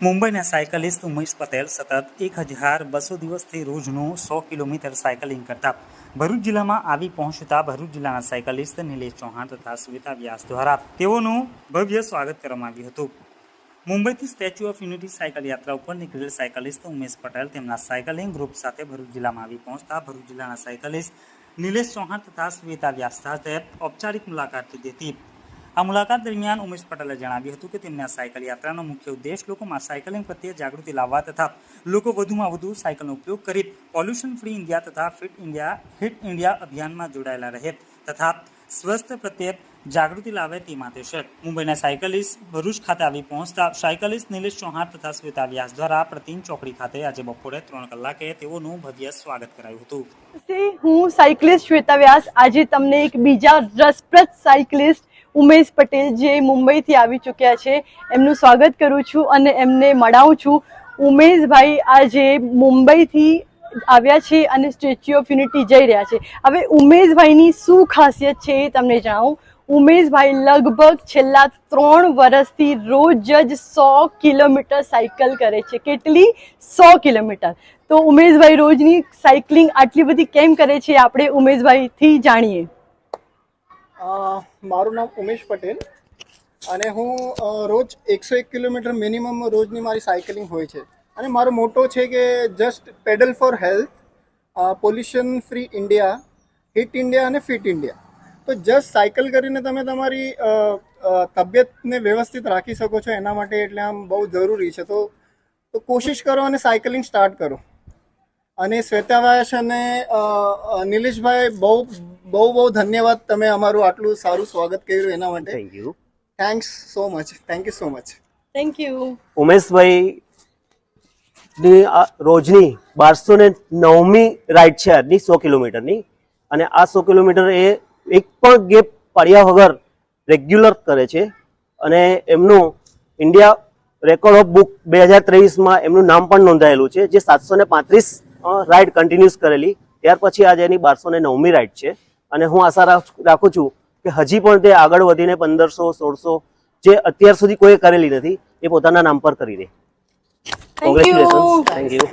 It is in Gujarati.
મુંબઈના સાયકલિસ્ટ ઉમેશ પટેલ સતત એક હજાર બસો દિવસથી રોજનું સો કિલોમીટર સાયકલિંગ કરતા ભરૂચ જિલ્લામાં આવી પહોંચતા ભરૂચ જિલ્લાના સાયકલિસ્ટ નિલેશ ચૌહાણ તથા શ્વેતા વ્યાસ દ્વારા તેઓનું ભવ્ય સ્વાગત કરવામાં આવ્યું હતું. મુંબઈથી સ્ટેચ્યુ ઓફ યુનિટી સાયકલ યાત્રા ઉપર નીકળેલ સાયકલિસ્ટ ઉમેશ પટેલ તેમના સાયકલિંગ ગ્રુપ સાથે ભરૂચ જિલ્લામાં આવી પહોંચતા ભરૂચ જિલ્લાના સાયકલિસ્ટ નિલેશ ચૌહાણ તથા શ્વેતા વ્યાસ સાથે ઔપચારિક મુલાકાત લીધી હતી. આ મુલાકાત દરમિયાન ઉમેશ પટેલે જણાવ્યું હતું કે તેમની આ સાયકલ યાત્રાનો મુખ્ય ઉદ્દેશ લોકોમાં સાયકલિંગ પ્રત્યે જાગૃતિ લાવવા તથા લોકો વધુમાં વધુ સાયકલનો ઉપયોગ કરી પોલ્યુશન ફ્રી ઇન્ડિયા તથા ફિટ ઇન્ડિયા ફિટ ઇન્ડિયા અભિયાનમાં જોડાયેલા રહે તથા સ્વસ્થ પ્રત્યે જાગૃતિ લાવે તે માટે છે. મુંબઈના સાયકલિસ્ટ ભરૂચ ખાતે આવી પહોંચતા સાયકલિસ્ટ નિલેશ ચૌહાણ તથા શ્વેતા વ્યાસ દ્વારા પ્રતિન ચોકડી ખાતે આજે બપોરે ત્રણ કલાકે તેઓનું ભવ્ય સ્વાગત કરાયું હતું. હું સાયકલિસ્ટ શ્વેતા વ્યાસ. આજે તમને એક બીજા રસપ્રદ સાયકલિસ્ટ ઉમેશ પટેલ જે મુંબઈથી આવી ચૂક્યા છે, એમનું સ્વાગત કરું છું અને એમને મળાવું છું. ઉમેશભાઈ આજે મુંબઈથી આવ્યા છે અને સ્ટેચ્યુ ઓફ યુનિટી જઈ રહ્યા છે. હવે ઉમેશભાઈની શું ખાસિયત છે એ તમને જણાવું. ઉમેશભાઈ લગભગ છેલ્લા ત્રણ વર્ષથી રોજ જ સો કિલોમીટર સાયકલ કરે છે. કેટલી? સો કિલોમીટર. તો ઉમેશભાઈ રોજની સાયકલિંગ આટલી બધી કેમ કરે છે આપણે ઉમેશભાઈથી જાણીએ. મારું નામ ઉમેશ પટેલ અને હું રોજ એકસો એક કિલોમીટર મિનિમમ રોજની મારી સાયકલિંગ હોય છે. અને મારો મોટો છે કે just pedal for health pollution free India hit India અને ફિટ ઇન્ડિયા તો જસ્ટ સાયકલ કરીને તમે તમારી તબિયતને વ્યવસ્થિત રાખી શકો છો એના માટે એટલે આમ બહુ જરૂરી છે. તો તો કોશિશ કરો અને સાયકલિંગ સ્ટાર્ટ કરો. અને શ્વેતાભાઈ અને નિલેશભાઈ બહુ બહુ બહુ ધન્યવાદ તમે અમારું આટલું સારું સ્વાગત કર્યું એના માટે. Thank you thanks so much thank you so much thank you Umeshbhai ની આ રોજની બારસો ને નવમી રાઈડ છે આજની સો કિલોમીટરની. અને આ સો કિલોમીટર એ એક પણ ગેપ પાડ્યા વગર રેગ્યુલર કરે છે. અને એમનું ઇન્ડિયા રેકોર્ડ ઓફ બુક બે હજાર ત્રેવીસમાં એમનું નામ પણ નોંધાયેલું છે જે સાતસો ને પાંત્રીસ રાઈડ કન્ટિન્યુઅસ કરેલી. ત્યાર પછી આજે એની બારસો ને નવમી રાઈડ છે. અને હું આશા રાખ- રાખું છું કે હજી પણ તે આગળ વધીને પંદરસો સોળસો જે અત્યાર સુધી કોઈ કરેલી નથી એ પોતાના નામ પર કરી દે. Congratulation thank you